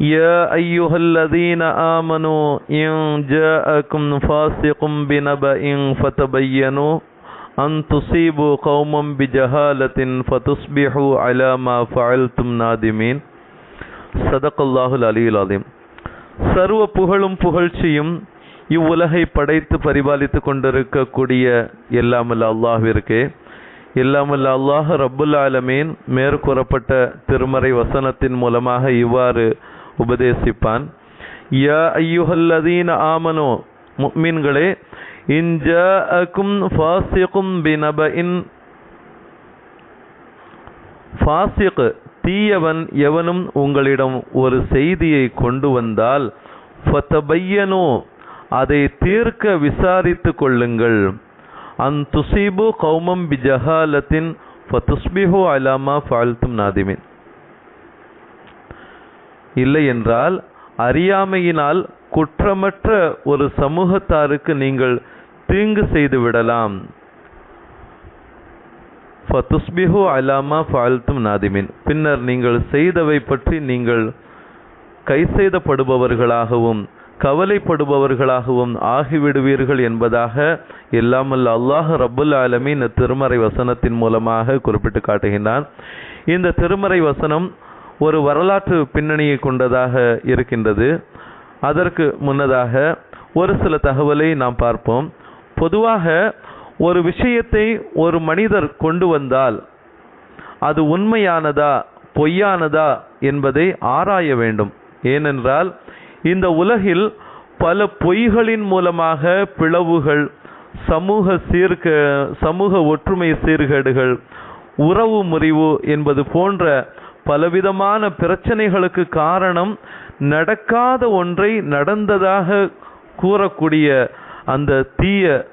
يا أيها الذين آمنوا إن جاءكم فاسق بنبأ فتبينوا أن تصيبوا قوما بجهالة فتصبحوا على ما فعلتم نادمين صدق الله العلي العظيم சர்வ புகழும் புகழ்ச்சியும் இவ்வுலகை படைத்து பரிபாலித்து கொண்டிருக்கக்கூடிய எல்லாமல்ல அல்லாஹ்விற்கு எல்லாமல்ல அல்லாஹ் ரப்புல் ஆலமீன் மேற்கூறப்பட்ட திருமறை வசனத்தின் மூலமாக இவ்வாறு உபதேசிப்பான். யா ஐயுஹல்லதீன ஆமனோ முக்மீன்களே இன்ஜாஅக்கும் ஃபாசிகும் பினபஇன் ஃபாசிக் தீயவன் எவனும் உங்களிடம் ஒரு செய்தியை கொண்டு வந்தால் ஃபதபையனோ அதை தீர்க்க விசாரித்து கொள்ளுங்கள் அன் துசீபு கௌமம் பிஜஹாலத்தின் ஃபத்துஸ்பிஹு அலாமா ஃபால்தும் நாதிமின் இல்லையென்றால் அறியாமையினால் குற்றமற்ற ஒரு சமூகத்தாருக்கு நீங்கள் தீங்கு செய்து விடலாம். ஃபத்துஸ்பிஹு அலாமா ஃபால்தும் நாதிமின். பின்னர் நீங்கள் செய்தவை பற்றி நீங்கள் கை செய்தப்படுபவர்களாகவும் கவலைப்படுபவர்களாகவும் ஆகிவிடுவீர்கள் என்பதாக எல்லாமல் அல்லாஹ் ரபுல் ஆலமின் திருமறை வசனத்தின் மூலமாக குறிப்பிட்டு காட்டுகின்றான். இந்த திருமறை வசனம் ஒரு வரலாற்று பின்னணியை கொண்டதாக இருக்கின்றது. அதற்கு முன்னதாக ஒரு சில தகவலை நாம் பார்ப்போம். பொதுவாக ஒரு விஷயத்தை ஒரு மனிதர் கொண்டு வந்தால் அது உண்மையானதா பொய்யானதா என்பதை ஆராய வேண்டும். ஏனென்றால் இந்த உலகில் பல பொய்களின் மூலமாக பிளவுகள் சமூக சீர்க சமூக ஒற்றுமை சீர்கேடுகள் உறவு முறிவு என்பது போன்ற பலவிதமான பிரச்சனைகளுக்கு காரணம் நடக்காத ஒன்றை நடந்ததாக கூறக்கூடிய அந்த தீய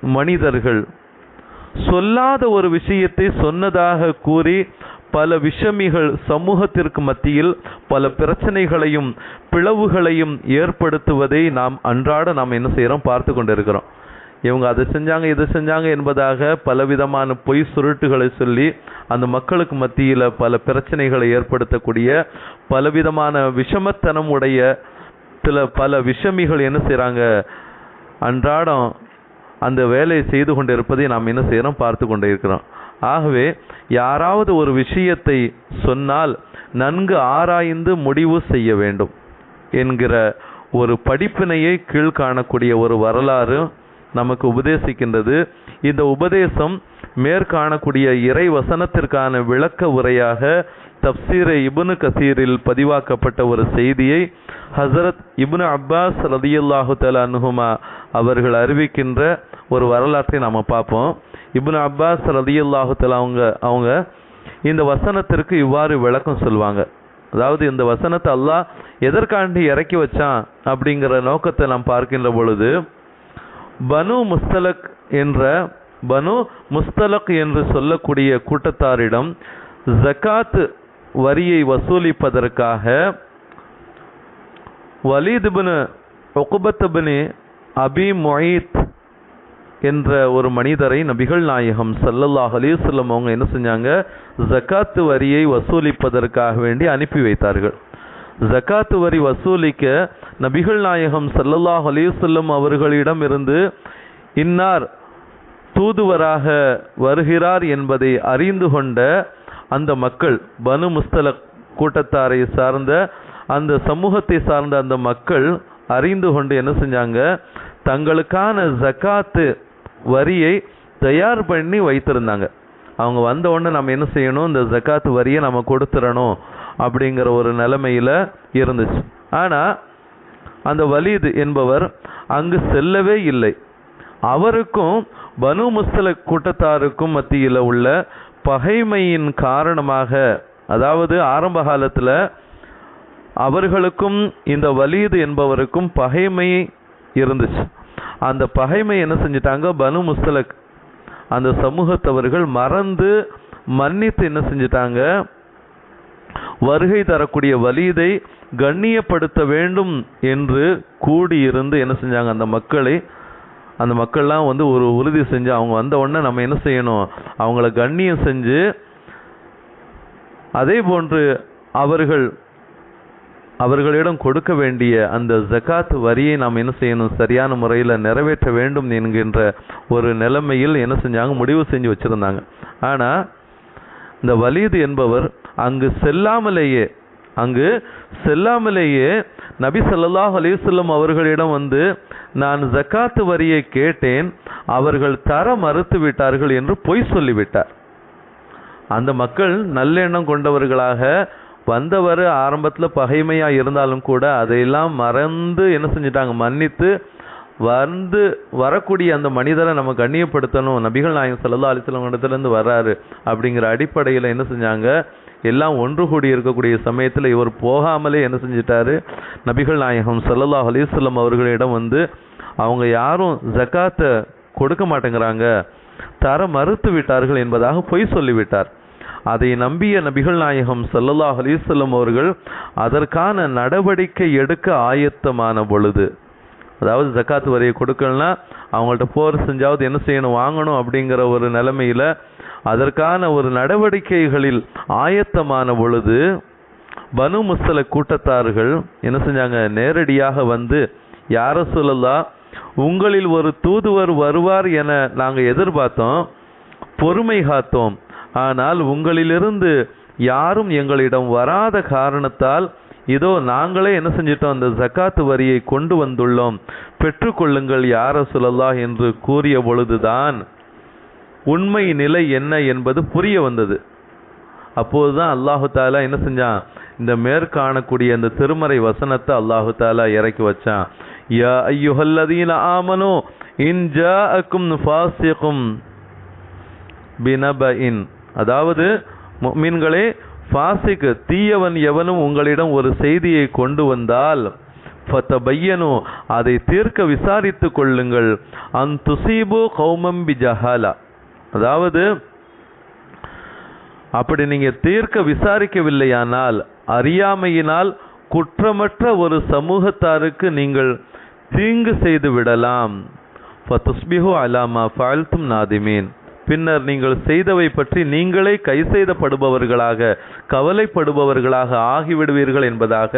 மனிதர்கள். சொல்லாத ஒரு விஷயத்தை சொன்னதாக கூறி பல விஷமிகள் சமூகத்திற்கு மத்தியில் பல பிரச்சனைகளையும் பிளவுகளையும் ஏற்படுத்துவதை நாம் அன்றாட நாம் என்ன செய்கிறோம்? பார்த்து கொண்டிருக்கிறோம். இவங்க அதை செஞ்சாங்க இதை செஞ்சாங்க என்பதாக பலவிதமான பொய் சுருட்டுகளை சொல்லி அந்த மக்களுக்கு மத்தியில் பல பிரச்சனைகளை ஏற்படுத்தக்கூடிய பலவிதமான விஷமத்தனம் உடைய சில பல விஷமிகள் என்ன செய்கிறாங்க அன்றாடம் அந்த வேலையை செய்து கொண்டிருப்பதை நாம் என்ன செய்கிறோம் பார்த்து கொண்டே இருக்கிறோம். ஆகவே யாராவது ஒரு விஷயத்தை சொன்னால் நன்கு ஆராய்ந்து முடிவு செய்ய வேண்டும் என்கிற ஒரு படிப்பினையை கீழ்காணக்கூடிய ஒரு வரலாறு நமக்கு உபதேசிக்கின்றது. இந்த உபதேசம் மேற்காணக்கூடிய இறை வசனத்திற்கான விளக்க உரையாக தப்சீர இபுனு கசீரில் பதிவாக்கப்பட்ட ஒரு செய்தியை ஹசரத் இபுனு அப்பாஸ் ரதியுல்லாஹு தலா அனுகுமா அவர்கள் அறிவிக்கின்ற ஒரு வரலாற்றை நாம் பார்ப்போம். இபுனு அப்பாஸ் ரதியுல்லாஹு தலா அவங்க அவங்க இந்த வசனத்திற்கு இவ்வாறு விளக்கம் சொல்லுவாங்க அதாவது இந்த வசனத்தை அல்லாஹ் எதற்காண்டி இறக்கி வச்சான் அப்படிங்கிற நோக்கத்தை நாம் பார்க்கின்ற பொழுது பனு முஸ்தலக் என்ற பனு முஸ்தலக் என்று சொல்லக்கூடிய கூட்டத்தாரிடம் ஜக்காத் வரியை வசூலிப்பதற்காக வலிதுபின் ஒகுபத்துபினி அபி மொயீத் என்ற ஒரு மனிதரை நபிகள் நாயகம் சல்லல்லாஹ் அலிசல்லம் அவங்க என்ன செஞ்சாங்க? ஜக்காத்து வரியை வசூலிப்பதற்காக வேண்டி அனுப்பி வைத்தார்கள். ஜக்காத்து வரி வசூலிக்க நபிகள் நாயகம் சல்லல்லாஹ் அலிசல்லம் அவர்களிடம் இருந்து இன்னார் தூதுவராக வருகிறார் என்பதை அறிந்து கொண்ட அந்த மக்கள் பனு முஸ்தலக் கூட்டத்தாரை சார்ந்த அந்த சமூகத்தை சார்ந்த அந்த மக்கள் அறிந்து கொண்டு என்ன செஞ்சாங்க? தங்களுக்கான ஜக்காத்து வரியை தயார் பண்ணி வைத்திருந்தாங்க. அவங்க வந்த உடனே நம்ம என்ன செய்யணும்? இந்த ஜக்காத்து வரியை நம்ம கொடுத்துடணும் அப்படிங்கிற ஒரு நிலைமையில் இருந்துச்சு. ஆனால் அந்த வலீது என்பவர் அங்கு செல்லவே இல்லை. அவருக்கும் பனு முஸ்தல கூட்டத்தாருக்கும் மத்தியில் உள்ள பகைமையின் காரணமாக அதாவது ஆரம்ப காலத்தில் அவர்களுக்கும் இந்த வலீது என்பவருக்கும் பகைமை இருந்துச்சு. அந்த பகைமை என்ன செஞ்சிட்டாங்க? பனு முஸ்தலக் அந்த சமூகத்தவர்கள் மறந்து மன்னித்து என்ன செஞ்சிட்டாங்க? வருகை தரக்கூடிய வலிதை கண்ணியப்படுத்த வேண்டும் என்று கூடியிருந்து என்ன செஞ்சாங்க? அந்த மக்களை அந்த மக்கள்லாம் வந்து ஒரு உறுதி செஞ்சு அவங்க வந்த உடனே நம்ம என்ன செய்யணும்? அவங்கள கண்ணியம் செஞ்சு அதே போன்று அவர்கள் அவர்களிடம் கொடுக்க வேண்டிய அந்த ஜகாத் வரியை நாம் என்ன செய்யணும்? சரியான முறையில் நிறைவேற்ற வேண்டும் என்கின்ற ஒரு நிலைமையில் என்ன செஞ்சாங்க? முடிவு செஞ்சு வச்சிருந்தாங்க. ஆனா இந்த வலீது என்பவர் அங்கு செல்லாமலேயே அங்கு செல்லாமலேயே நபி ஸல்லல்லாஹு அலைஹி அவர்களிடம் வந்து நான் ஜக்காத்து வரியை கேட்டேன் அவர்கள் தர மறுத்து விட்டார்கள் என்று பொய் சொல்லிவிட்டார். அந்த மக்கள் நல்லெண்ணம் கொண்டவர்களாக வந்தவர் ஆரம்பத்தில் பகைமையாக இருந்தாலும் கூட அதையெல்லாம் மறந்து என்ன செஞ்சிட்டாங்க? மன்னித்து வந்து வரக்கூடிய அந்த மனிதரை நம்ம கண்ணியப்படுத்தணும். நபிகள் நாயகம் சல்லா அலைஹி இடத்துலேருந்து வர்றாரு அப்படிங்கிற அடிப்படையில் என்ன செஞ்சாங்க? எல்லாம் ஒன்று கூடி இருக்கக்கூடிய சமயத்தில் இவர் போகாமலே என்ன செஞ்சிட்டாரு? நபிகள் நாயகம் சல்லல்லா அலிஸ்லம் அவர்களிடம் வந்து அவங்க யாரும் ஜகாத்தை கொடுக்க மாட்டேங்கிறாங்க. தர மறுத்து விட்டார்கள் என்பதாக பொய் சொல்லிவிட்டார். அதை நம்பிய நபிகள் நாயகம் ஸல்லல்லாஹு அலைஹி அவர்கள் அதற்கான நடவடிக்கை எடுக்க ஆயத்தமான பொழுது. அதாவது ஜக்காத் வரியை கொடுக்கலனா அவங்கள்ட்ட போர் செஞ்சாவது என்ன செய்யணும் வாங்கணும் அப்படிங்கிற ஒரு நிலைமையில் அதற்கான ஒரு நடவடிக்கைகளில் ஆயத்தமான பொழுது பனு முஸ்தல கூட்டத்தார்கள் என்ன செஞ்சாங்க? நேரடியாக வந்து யார சொல்லலாம் உங்களில் ஒரு தூதுவர் வருவார் என நாங்கள் எதிர்பார்த்தோம் பொறுமை காத்தோம். ஆனால் உங்களிலிருந்து யாரும் எங்களிடம் வராத காரணத்தால் இதோ நாங்களே என்ன செஞ்சிட்டோம்? அந்த ஜக்காத்து வரியை கொண்டு வந்துள்ளோம். பெற்றுக்கொள்ளுங்கள் யார சொல்லலா என்று கூறிய பொழுதுதான் உண்மை நிலை என்ன என்பது புரிய வந்தது. அப்போது தான் அல்லாஹு தாலா என்ன செஞ்சான்? இந்த மேற்காணக்கூடிய அந்த திருமறை வசனத்தை அல்லாஹு தாலா இறக்கி வச்சான். யா ஐயுஹல்லதீன ஆமனோ இன் ஜாஅக்கும் ஃபாசிகும் பினபஇன். அதாவது மீன்களே ஃபாசிக் தீயவன் எவனும் உங்களிடம் ஒரு செய்தியை கொண்டு வந்தால் ஃபத்தபையனு அதை தீர்க்க விசாரித்து கொள்ளுங்கள். அன் துசீபு கௌமம் பிஜஹாலா அதாவது அப்படி நீங்க தீர்க்க விசாரிக்கவில்லையானால் அறியாமையினால் குற்றமற்ற ஒரு சமூகத்தாருக்கு நீங்கள் தீங்கு செய்து விடலாம். ஃபதுஸ்பிஹு அலாமா ஃபால்தும் நாதிமீன். பின்னர் நீங்கள் செய்தவை பற்றி நீங்களே கை செய்தப்படுபவர்களாக கவலைப்படுபவர்களாக ஆகிவிடுவீர்கள் என்பதாக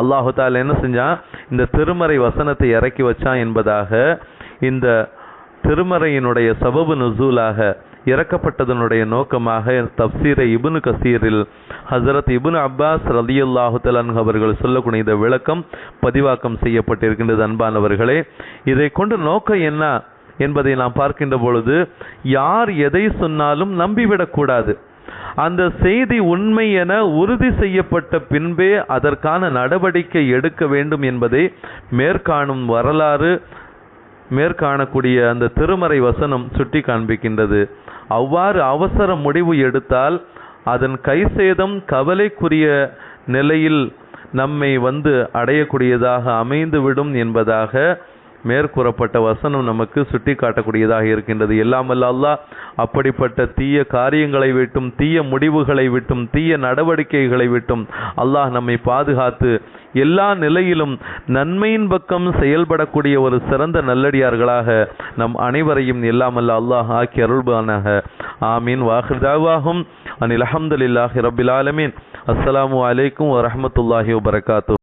அல்லாஹு தாலா என்ன செஞ்சான்? இந்த திருமறை வசனத்தை இறக்கி வச்சான் என்பதாக இந்த திருமறையினுடைய சபபு நுசூலாக இறக்கப்பட்டதனுடைய நோக்கமாக தப்சீரை இபுனு கசீரில் ஹசரத் இபுன் அப்பாஸ் ரலியல்லாஹு தலன் அவர்கள் சொல்லக்கூடிய இந்த விளக்கம் பதிவாக்கம் செய்யப்பட்டிருக்கின்றது அன்பானவர்களே. இதை கொண்டு நோக்கம் என்ன என்பதை நாம் பார்க்கின்ற பொழுது யார் எதை சொன்னாலும் நம்பிவிடக்கூடாது அந்த செய்தி உண்மை என உறுதி செய்யப்பட்ட பின்பே அதற்கான நடவடிக்கை எடுக்க வேண்டும் என்பதை மேற்காணும் வரலாறு மேற்காணக்கூடிய அந்த திருமறை வசனம் சுட்டி காண்பிக்கின்றது. அவ்வாறு அவசர முடிவு எடுத்தால் அதன் கைசேதம் கவலைக்குரிய நிலையில் நம்மை வந்து அடையக்கூடியதாக அமைந்துவிடும் என்பதாக மேற்கூறப்பட்ட வசனம் நமக்கு சுட்டி காட்டக்கூடியதாக இருக்கின்றது. எல்லாமல்ல அல்லாஹ் அப்படிப்பட்ட தீய காரியங்களை விட்டும் தீய முடிவுகளை விட்டும் தீய நடவடிக்கைகளை விட்டும் அல்லாஹ் நம்மை பாதுகாத்து எல்லா நிலையிலும் நன்மையின் பக்கம் செயல்படக்கூடிய ஒரு சிறந்த நல்லடியார்களாக நம் அனைவரையும் எல்லாமல்ல அல்லாஹ் ஆக்கி அருள்பானாக ஆமீன். வாஹிர்தாவாகும் அனில் அஹமதுல்லாஹி ரபில் ஆலமீன். அஸ்லாம் வலைக்கம் வரமத்துல்லாஹி வபரகாத்து.